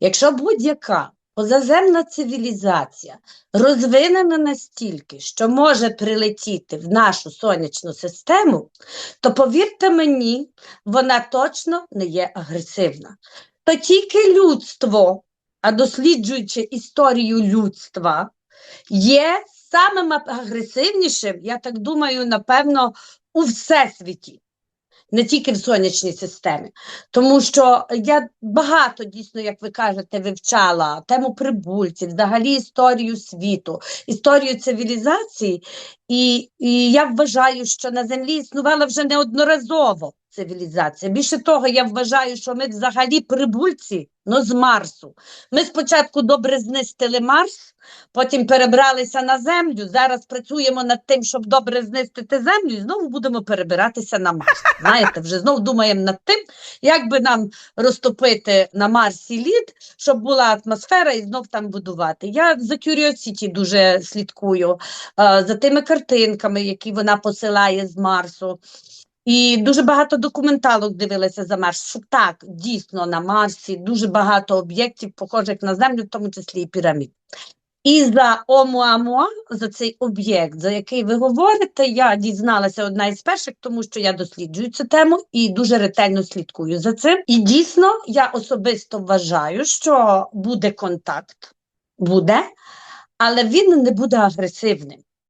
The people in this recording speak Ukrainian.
Якщо будь-яка позаземна цивілізація розвинена настільки, що може прилетіти в нашу сонячну систему, то повірте мені, вона точно не є агресивна. То тільки людство, а досліджуючи історію людства, є самим агресивнішим, я так думаю, напевно, у всесвіті. Не тільки в сонячній системі, тому що я багато дійсно, як ви кажете, вивчала тему прибульців, взагалі історію світу, історію цивілізації, і, і я вважаю, що на землі існувала вже неодноразово цивілізація. Більше того, я вважаю, що ми взагалі прибульці ну, з Марсу. Ми спочатку добре знистили Марс, потім перебралися на землю. Зараз працюємо над тим, щоб добре знистити землю, і знову будемо перебиратися на Марс. Знаєте, вже знову думаємо над тим, як би нам розтопити на Марсі лід, щоб була атмосфера і знов там будувати. Я за Curiosity дуже слідкую, е, за тими картинками, які вона посилає з Марсу. І дуже багато документалок дивилася за Марс, що так, дійсно на Марсі дуже багато об'єктів, похожих на Землю, в тому числі і пірамід. І за Омуамуа, за цей об'єкт, за який ви говорите, я дізналася одна із перших, тому що я досліджую цю тему і дуже ретельно слідкую за цим. І дійсно, я особисто вважаю, що буде контакт, буде, але він не буде агресивним.